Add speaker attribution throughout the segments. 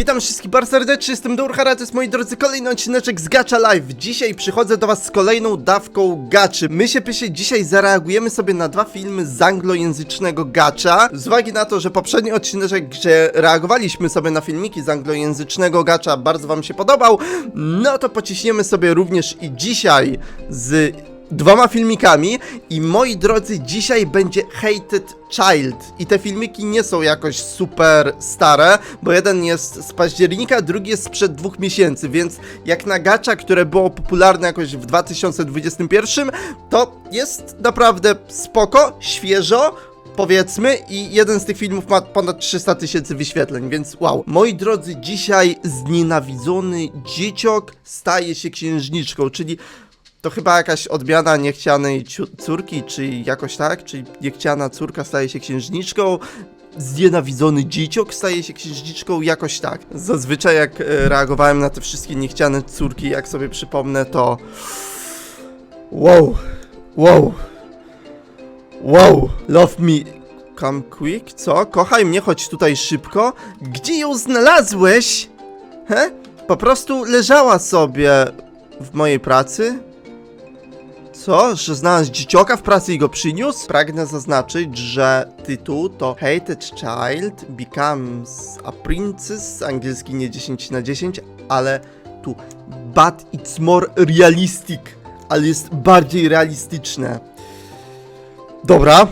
Speaker 1: Witam wszystkich bardzo serdecznie, jestem Durhara, to jest moi drodzy kolejny odcineczek z Gacha Live. Dzisiaj przychodzę do was z kolejną dawką gaczy. My się pysie dzisiaj zareagujemy sobie na dwa filmy z anglojęzycznego gacha. Z uwagi na to, że poprzedni odcineczek, gdzie reagowaliśmy sobie na filmiki z anglojęzycznego gacha bardzo wam się podobał, no to pociśniemy sobie również i dzisiaj z dwoma filmikami i moi drodzy, dzisiaj będzie Hated Child i te filmiki nie są jakoś super stare, bo jeden jest z października, drugi jest sprzed dwóch miesięcy, więc jak na gacza, które było popularne jakoś w 2021, to jest naprawdę spoko, świeżo, powiedzmy i jeden z tych filmów ma ponad 300 tysięcy wyświetleń, więc wow. Moi drodzy, dzisiaj znienawidzony dzieciok staje się księżniczką, czyli to chyba jakaś odmiana niechcianej córki, czy jakoś tak, czy niechciana córka staje się księżniczką, znienawidzony dzieciok staje się księżniczką, jakoś tak. Zazwyczaj jak e, reagowałem na te wszystkie niechciane córki, jak sobie przypomnę, to... Wow, wow, wow, love me... Come quick, co? Kochaj mnie, chodź tutaj szybko. Gdzie ją znalazłeś? He? Po prostu leżała sobie w mojej pracy. Co? Że znalazł dziecioka w pracy i go przyniósł? Pragnę zaznaczyć, że tytuł to Hated Child Becomes a Princess, angielski nie 10 na 10, ale tu But it's more realistic, ale jest bardziej realistyczne. Dobra,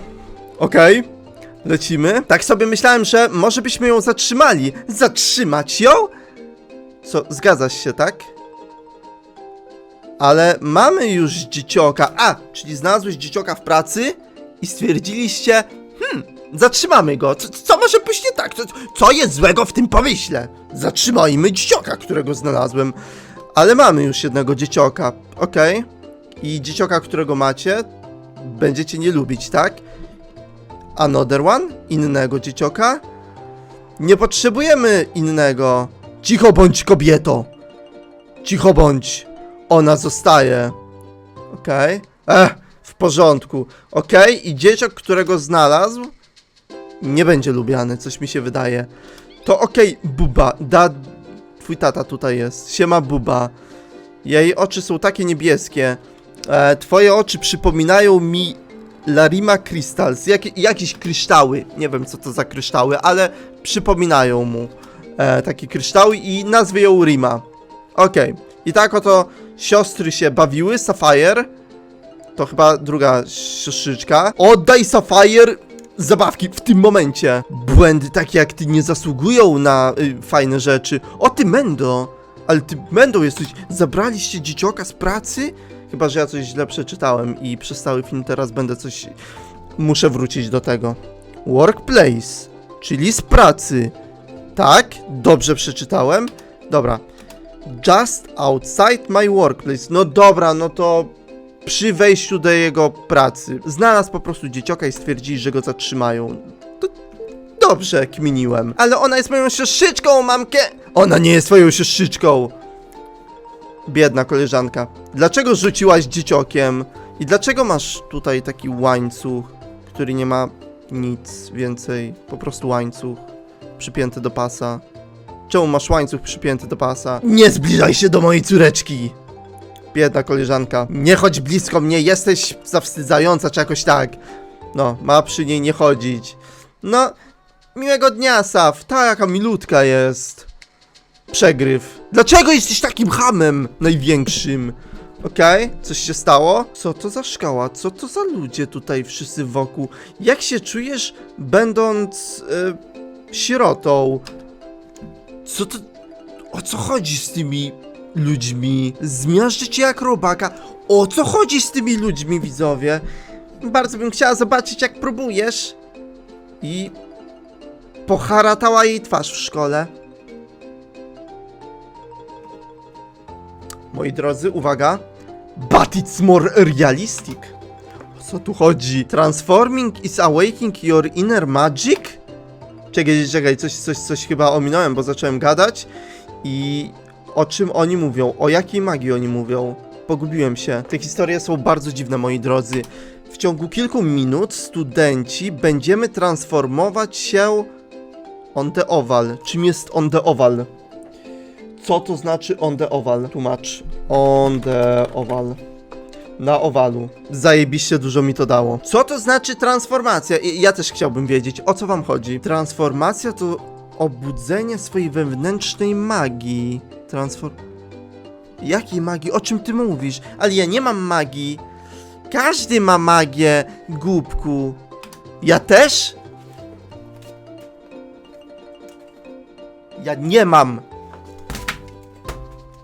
Speaker 1: okej. Lecimy. Tak sobie myślałem, że może byśmy ją zatrzymali. Zatrzymać ją? Co, zgadzasz się, tak? Ale mamy już dziecioka. A, czyli znalazłeś dziecioka w pracy i stwierdziliście, hmm, zatrzymamy go. Co, co może pójść nie tak? Co, co jest złego w tym pomyśle? Zatrzymajmy dziecioka, którego znalazłem. Ale mamy już jednego dziecioka, okej. I dziecioka, którego macie, będziecie nie lubić, tak? Another one? Innego dziecioka? Nie potrzebujemy innego. Cicho bądź kobieto. Cicho bądź. Ona zostaje. Okej. Ech, w porządku. Okej, i dzieciak, którego znalazł, nie będzie lubiany, coś mi się wydaje. To okej, Buba, da... Twój tata tutaj jest. Siema, Buba. Jej oczy są takie niebieskie. E, twoje oczy przypominają mi Larima Crystals. Jak, jakieś kryształy. Nie wiem, co to za kryształy, ale przypominają mu e, takie kryształy i nazwę ją Rima. Okej. I tak oto siostry się bawiły. Sapphire. To chyba druga siostrzyczka. Oddaj Sapphire zabawki w tym momencie. Błędy takie jak ty nie zasługują na y, fajne rzeczy. O ty Mendo! Ale ty Mendo jesteś... Zabraliście dziecioka z pracy? Chyba, że ja coś źle przeczytałem i przez cały film teraz będę coś... Muszę wrócić do tego. Workplace, czyli z pracy. Tak, dobrze przeczytałem. Dobra. Just outside my workplace. No dobra, no to przy wejściu do jego pracy. Znalazł po prostu dziecioka i stwierdzili, że go zatrzymają. To dobrze, kminiłem. Ale ona jest moją siostrzyczką, mamkę! Ona nie jest twoją siostrzyczką! Biedna koleżanka. Dlaczego rzuciłaś dzieciokiem? I dlaczego masz tutaj taki łańcuch, który nie ma nic więcej? Po prostu łańcuch przypięty do pasa. Czemu masz łańcuch przypięty do pasa? Nie zbliżaj się do mojej córeczki! Biedna koleżanka. Nie chodź blisko mnie, jesteś zawstydzająca czy jakoś tak. No, ma przy niej nie chodzić. No, miłego dnia, Saf. Ta jaka milutka jest. Przegryw. Dlaczego jesteś takim hamem największym? Okej, coś się stało? Co to za szkoła? Co to za ludzie tutaj wszyscy wokół? Jak się czujesz, będąc y, sierotą? Co to... O co chodzi z tymi ludźmi? Zmiażdżę cię jak robaka. O co chodzi z tymi ludźmi, widzowie? Bardzo bym chciała zobaczyć, jak próbujesz. I... Poharatała jej twarz w szkole. Moi drodzy, uwaga. But it's more realistic. O co tu chodzi? Transforming is awaking your inner magic? Czekaj, czekaj, coś, coś, coś chyba ominąłem, bo zacząłem gadać i o czym oni mówią, o jakiej magii oni mówią. Pogubiłem się. Te historie są bardzo dziwne, moi drodzy. W ciągu kilku minut studenci będziemy transformować się... On the oval. Czym jest on the oval? Co to znaczy on the oval? Tłumacz. On the oval. Na owalu. Zajebiście dużo mi to dało. Co to znaczy transformacja? I- Ja też chciałbym wiedzieć, o co wam chodzi. Transformacja to obudzenie swojej wewnętrznej magii. Transform... Jakiej magii? O czym ty mówisz? Ale ja nie mam magii. Każdy ma magię, głupku. Ja też? Ja nie mam.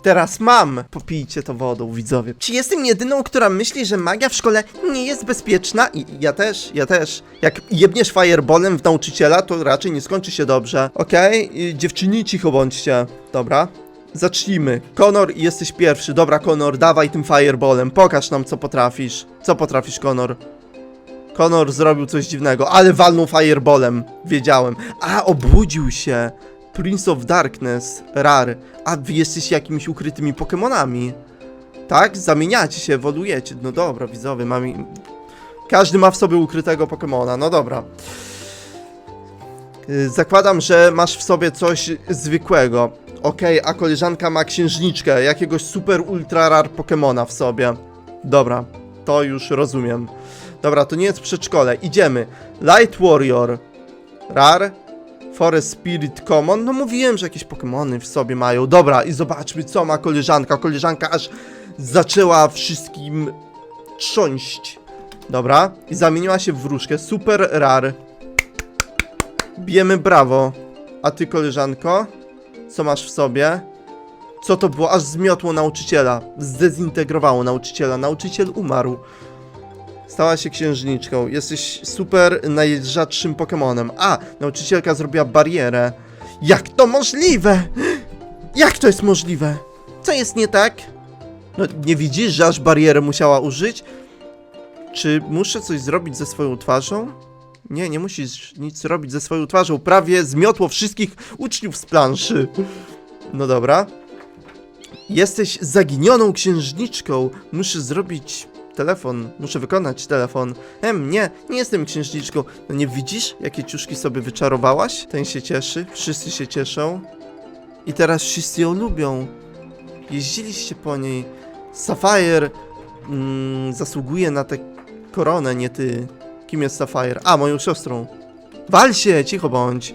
Speaker 1: Teraz mam! Popijcie to wodą, widzowie. Czy jestem jedyną, która myśli, że magia w szkole nie jest bezpieczna? I ja też, ja też. Jak jebniesz fireballem w nauczyciela, to raczej nie skończy się dobrze. Okej? Y, Dziewczyni, cicho bądźcie. Dobra. Zacznijmy. Konor, jesteś pierwszy. Dobra, Konor, dawaj tym fireballem. Pokaż nam, co potrafisz. Co potrafisz, Konor? Konor zrobił coś dziwnego, ale walnął fireballem. Wiedziałem. A, obudził się. Prince of Darkness, rar. A wy jesteś jakimiś ukrytymi Pokemonami. Tak? Zamieniacie się, ewoluujecie. No dobra, widzowie. Każdy ma w sobie ukrytego Pokemona, no dobra. Y, Zakładam, że masz w sobie coś zwykłego. Okej, a koleżanka ma księżniczkę, jakiegoś super ultra rar Pokemona w sobie. Dobra, to już rozumiem. Dobra, to nie jest przedszkole, idziemy. Light Warrior. Rar. Forest Spirit Common. No mówiłem, że jakieś Pokemony w sobie mają. Dobra, i zobaczmy, co ma koleżanka. Koleżanka aż zaczęła wszystkim trząść. Dobra, i zamieniła się w wróżkę. Super rar. Bijemy brawo. A ty, koleżanko? Co masz w sobie? Co to było? Aż zmiotło nauczyciela. Zdezintegrowało nauczyciela. Nauczyciel umarł. Stała się księżniczką. Jesteś super najrzadszym Pokemonem. A, nauczycielka zrobiła barierę. Jak to możliwe? Jak to jest możliwe? Co jest nie tak? No, nie widzisz, że aż barierę musiała użyć? Czy muszę coś zrobić ze swoją twarzą? Nie, nie musisz nic robić ze swoją twarzą. Prawie zmiotło wszystkich uczniów z planszy. No dobra. Jesteś zaginioną księżniczką. Muszę zrobić telefon. Muszę wykonać telefon. Em, nie, nie jestem księżniczką. No nie widzisz, jakie ciuszki sobie wyczarowałaś? Ten się cieszy, wszyscy się cieszą. I teraz wszyscy ją lubią. Jeździliście po niej. Sapphire mm, zasługuje na tę koronę, nie ty. Kim jest Sapphire? A, moją siostrą. Wal się, cicho bądź.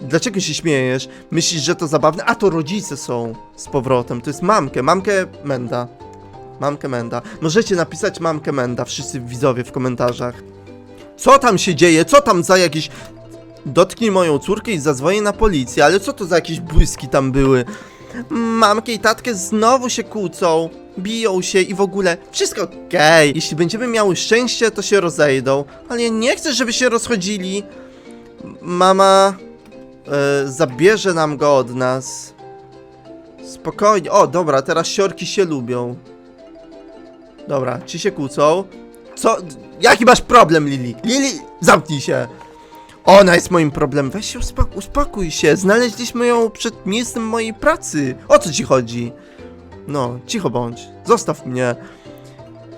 Speaker 1: Dlaczego się śmiejesz? Myślisz, że to zabawne? A to rodzice są z powrotem. To jest mamkę, mamkę Menda. Mamkę Menda. Możecie napisać mamkę Menda, wszyscy widzowie w komentarzach. Co tam się dzieje? Co tam za jakieś... Dotknij moją córkę i zadzwonię na policję, ale co to za jakieś błyski tam były? Mamkę i tatkę znowu się kłócą, biją się i w ogóle wszystko okej. Jeśli będziemy miały szczęście, to się rozejdą, ale ja nie chcę, żeby się rozchodzili. Mama e, zabierze nam go od nas. Spokojnie. O, dobra, teraz siorki się lubią. Dobra, ci się kłócą. Co? Jaki masz problem, Lili? Lili, zamknij się. Ona jest moim problemem. Weź się uspok- uspokój się. Znaleźliśmy ją przed miejscem mojej pracy. O co ci chodzi? No, cicho bądź. Zostaw mnie.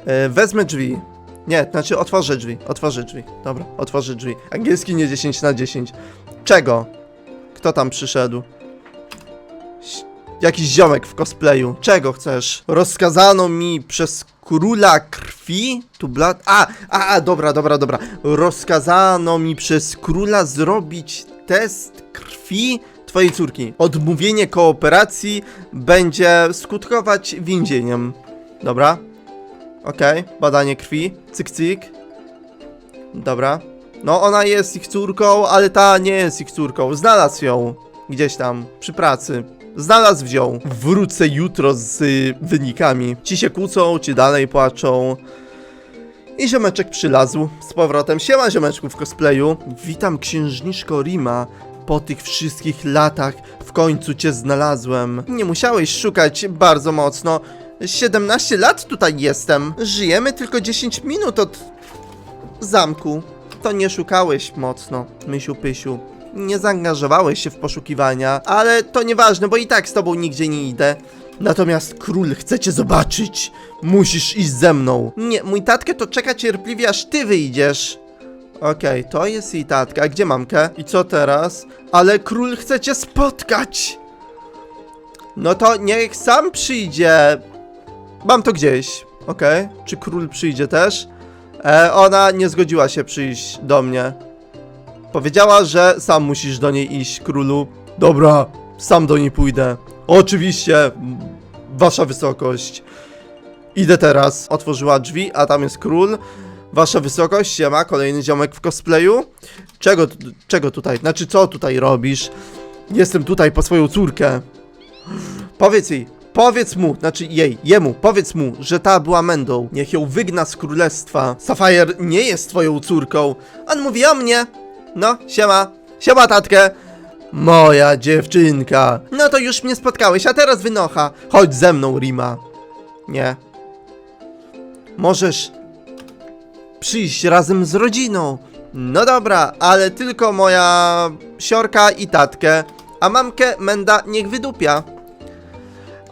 Speaker 1: E, wezmę drzwi. Nie, znaczy otworzę drzwi. Otworzę drzwi. Dobra, otworzę drzwi. Angielski nie 10 na 10. Czego? Kto tam przyszedł? Jakiś ziomek w cosplayu. Czego chcesz? Rozkazano mi przez króla krwi? Tu blad... A, a, a, dobra, dobra, dobra. Rozkazano mi przez króla zrobić test krwi twojej córki. Odmówienie kooperacji będzie skutkować więzieniem. Dobra. Okej, badanie krwi. Cyk, cyk. Dobra. No, ona jest ich córką, ale ta nie jest ich córką. Znalazł ją gdzieś tam przy pracy. Znalazł, wziął. Wrócę jutro z y, wynikami. Ci się kłócą, ci dalej płaczą. I ziomeczek przylazł z powrotem. Siema ziomeczku w cosplayu. Witam księżniczko Rima. Po tych wszystkich latach w końcu cię znalazłem. Nie musiałeś szukać bardzo mocno. 17 lat tutaj jestem. Żyjemy tylko 10 minut od zamku. To nie szukałeś mocno, Mysiu Pysiu. Nie zaangażowałeś się w poszukiwania, ale to nieważne, bo i tak z tobą nigdzie nie idę. Natomiast król chce cię zobaczyć. Musisz iść ze mną. Nie, mój tatkę to czeka cierpliwie, aż ty wyjdziesz. Okej, to jest jej tatka. Gdzie mamkę? I co teraz? Ale król chce cię spotkać! No to niech sam przyjdzie. Mam to gdzieś. Okej. Czy król przyjdzie też? E, ona nie zgodziła się przyjść do mnie. Powiedziała, że sam musisz do niej iść, królu. Dobra, sam do niej pójdę. Oczywiście, m, wasza wysokość. Idę teraz. Otworzyła drzwi, a tam jest król. Wasza wysokość, siema, kolejny ziomek w cosplayu. Czego, czego tutaj? Znaczy, co tutaj robisz? Jestem tutaj po swoją córkę. Powiedz jej, powiedz mu, znaczy jej, jemu, powiedz mu, że ta była mędą. Niech ją wygna z królestwa. Sapphire nie jest twoją córką. On mówi o mnie. No, siema, siema tatkę. Moja dziewczynka. No to już mnie spotkałeś, a teraz wynocha. Chodź ze mną, Rima. Nie. Możesz przyjść razem z rodziną. No dobra, ale tylko moja siorka i tatkę, a mamkę Menda niech wydupia.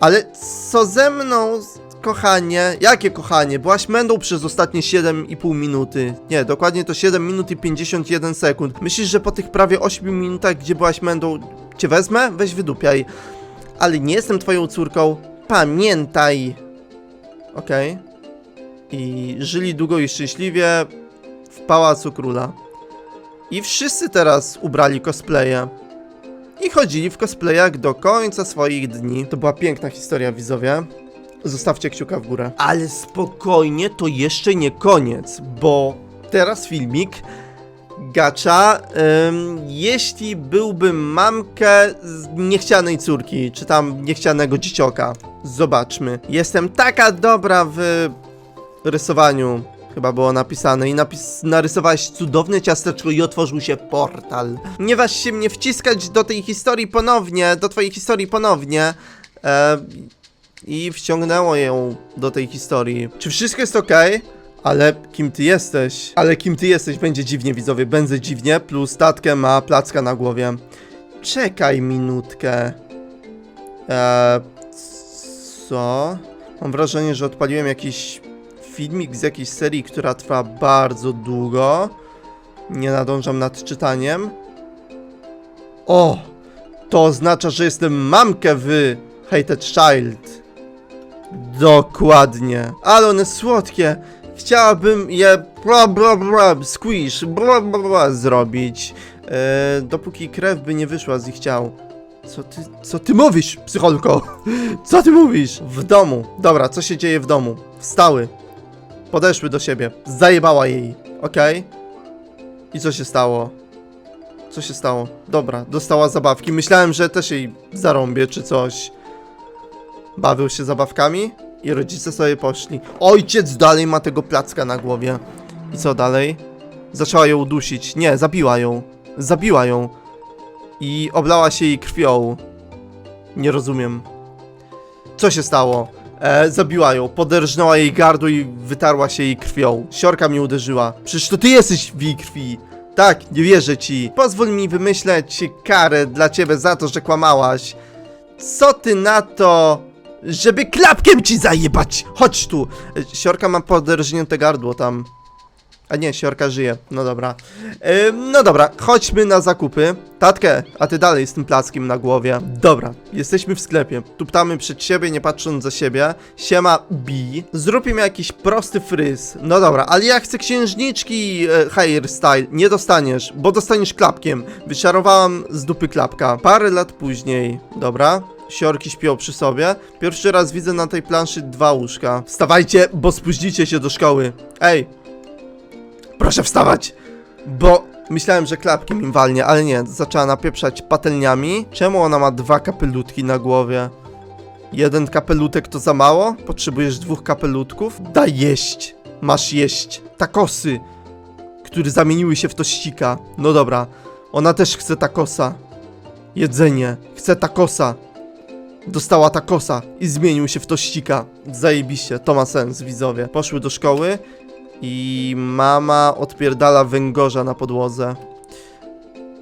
Speaker 1: Ale co ze mną, kochanie? Jakie kochanie? Byłaś mędą przez ostatnie 7,5 minuty. Nie, dokładnie to 7 minut i 51 sekund. Myślisz, że po tych prawie 8 minutach, gdzie byłaś mędą, cię wezmę? Weź wydupiaj. Ale nie jestem twoją córką. Pamiętaj. Okej. I żyli długo i szczęśliwie w pałacu króla. I wszyscy teraz ubrali cosplaye. I chodzili w cosplayach do końca swoich dni. To była piękna historia, widzowie. Zostawcie kciuka w górę. Ale spokojnie, to jeszcze nie koniec, bo teraz filmik Gacza, ym, jeśli byłbym mamkę z niechcianej córki, czy tam niechcianego dziecioka. Zobaczmy. Jestem taka dobra w rysowaniu, chyba było napisane, i napis narysowałeś cudowne ciasteczko i otworzył się portal. Nie waż się mnie wciskać do tej historii ponownie, do twojej historii ponownie. E, I wciągnęło ją do tej historii. Czy wszystko jest ok? Ale kim ty jesteś? Ale kim ty jesteś? Będzie dziwnie, widzowie, będzie dziwnie, plus statkę ma placka na głowie. Czekaj minutkę. Eee, co? Mam wrażenie, że odpaliłem jakiś filmik z jakiejś serii, która trwa bardzo długo. Nie nadążam nad czytaniem. O! To oznacza, że jestem mamkę w Hated Child. Dokładnie. Ale one słodkie. Chciałabym je bla bla bla squish bla bla bla zrobić. E, dopóki krew by nie wyszła z ich ciał. Co ty, co ty mówisz, psycholko? Co ty mówisz? W domu. Dobra, co się dzieje w domu? Wstały. Podeszły do siebie. Zajebała jej. Okej. I co się stało? Co się stało? Dobra, dostała zabawki. Myślałem, że też jej zarąbię czy coś. Bawił się zabawkami i rodzice sobie poszli. Ojciec dalej ma tego placka na głowie. I co dalej? Zaczęła ją dusić. Nie, zabiła ją. Zabiła ją. I oblała się jej krwią. Nie rozumiem. Co się stało? E, zabiła ją, poderżnęła jej gardło i wytarła się jej krwią. Siorka mnie uderzyła. Przecież to ty jesteś w jej krwi. Tak, nie wierzę ci. Pozwól mi wymyśleć karę dla ciebie za to, że kłamałaś. Co ty na to, żeby klapkiem ci zajebać? Chodź tu. Siorka ma poderżnięte gardło tam. A nie, siorka żyje. No dobra. No dobra, chodźmy na zakupy. Tatkę, a ty dalej z tym plackiem na głowie. Dobra, jesteśmy w sklepie. Tuptamy przed siebie, nie patrząc za siebie. Siema Bi. Zrób im jakiś prosty fryz. No dobra, ale ja chcę księżniczki e, hairstyle. Nie dostaniesz, bo dostaniesz klapkiem. Wyczarowałam z dupy klapka. Parę lat później. Dobra. Siorki śpią przy sobie. Pierwszy raz widzę na tej planszy dwa łóżka. Wstawajcie, bo spóźnicie się do szkoły. Ej, Proszę wstawać! Bo myślałem, że klapkiem im walnie, ale nie, zaczęła napieprzać patelniami. Czemu ona ma dwa kapelutki na głowie? Jeden kapelutek to za mało? Potrzebujesz dwóch kapelutków? Daj jeść! Masz jeść. Takosy, które zamieniły się w tościka. No dobra, ona też chce takosa. Jedzenie. Chce takosa. Dostała takosa i zmienił się w tościka. Zajebiście, to ma sens, widzowie. Poszły do szkoły i mama odpierdala węgorza na podłodze.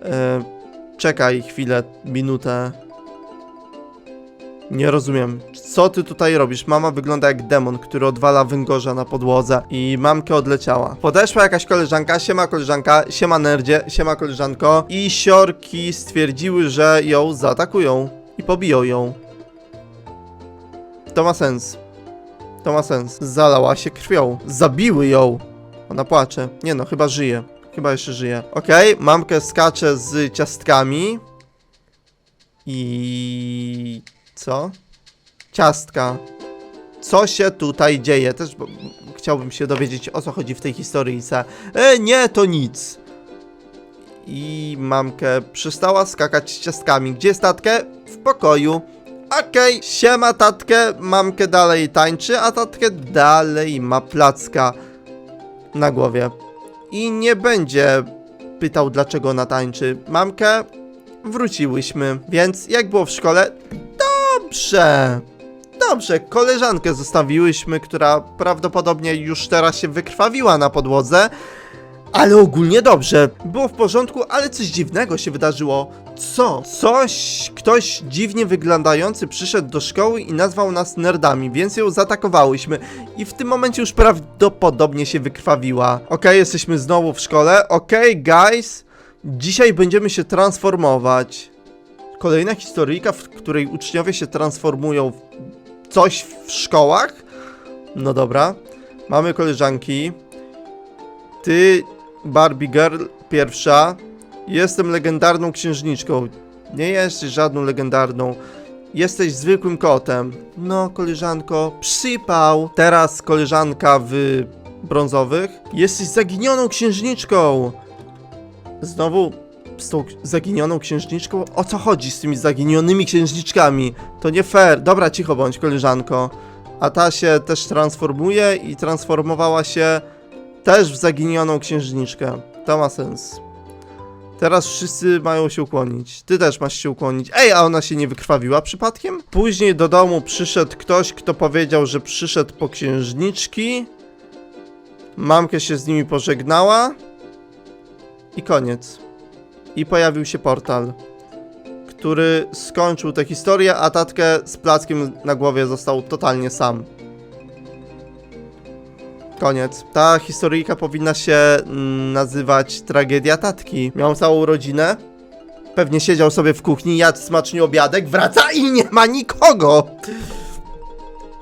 Speaker 1: E, czekaj chwilę, minutę. Nie rozumiem. Co ty tutaj robisz? Mama wygląda jak demon, który odwala węgorza na podłodze i mamkę odleciała. Podeszła jakaś koleżanka, siema koleżanka, siema nerdzie, siema koleżanko i siorki stwierdziły, że ją zaatakują i pobiją ją. To ma sens. To ma sens. Zalała się krwią. Zabiły ją. Ona płacze. Nie no, chyba żyje. Chyba jeszcze żyje. Okej, mamkę skacze z ciastkami. I... co? Ciastka. Co się tutaj dzieje? Też bo, chciałbym się dowiedzieć, o co chodzi w tej historyjce. E, nie, to nic. I mamkę przestała skakać z ciastkami. Gdzie jest tatkę? W pokoju. Okej, siema tatkę, mamkę dalej tańczy, a tatkę dalej ma placka na głowie. I nie będzie pytał, dlaczego ona tańczy. Mamkę wróciłyśmy, więc jak było w szkole? Dobrze. Dobrze, koleżankę zostawiłyśmy, która prawdopodobnie już teraz się wykrwawiła na podłodze. Ale ogólnie dobrze. Było w porządku, ale coś dziwnego się wydarzyło. Co? Coś, ktoś dziwnie wyglądający przyszedł do szkoły i nazwał nas nerdami, więc ją zaatakowałyśmy. I w tym momencie już prawdopodobnie się wykrwawiła. Okej, jesteśmy znowu w szkole. Okej, guys. Dzisiaj będziemy się transformować. Kolejna historyjka, w której uczniowie się transformują w coś w szkołach? No dobra. Mamy koleżanki. Ty, Barbie Girl, pierwsza. Jestem legendarną księżniczką. Nie jesteś żadną legendarną. Jesteś zwykłym kotem. No, koleżanko, przypał. Teraz koleżanka w brązowych. Jesteś zaginioną księżniczką. Znowu z tą zaginioną księżniczką? O co chodzi z tymi zaginionymi księżniczkami? To nie fair. Dobra, cicho bądź, koleżanko. A ta się też transformuje i transformowała się też w zaginioną księżniczkę. To ma sens. Teraz wszyscy mają się ukłonić. Ty też masz się ukłonić. Ej, a ona się nie wykrwawiła przypadkiem? Później do domu przyszedł ktoś, kto powiedział, że przyszedł po księżniczki. Mamkę się z nimi pożegnała. I koniec. I pojawił się portal, który skończył tę historię, a tatkę z plackiem na głowie został totalnie sam. Koniec. Ta historyjka powinna się mm, nazywać Tragedia Tatki. Miał całą rodzinę. Pewnie siedział sobie w kuchni, jadł smacznie obiadek, wraca i nie ma nikogo.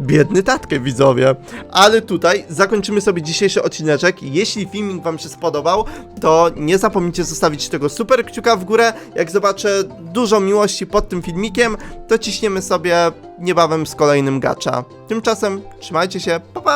Speaker 1: Biedny tatkę, widzowie. Ale tutaj zakończymy sobie dzisiejszy odcineczek. Jeśli filmik wam się spodobał, to nie zapomnijcie zostawić tego super kciuka w górę. Jak zobaczę dużo miłości pod tym filmikiem, to ciśniemy sobie niebawem z kolejnym gacza. Tymczasem trzymajcie się, pa pa!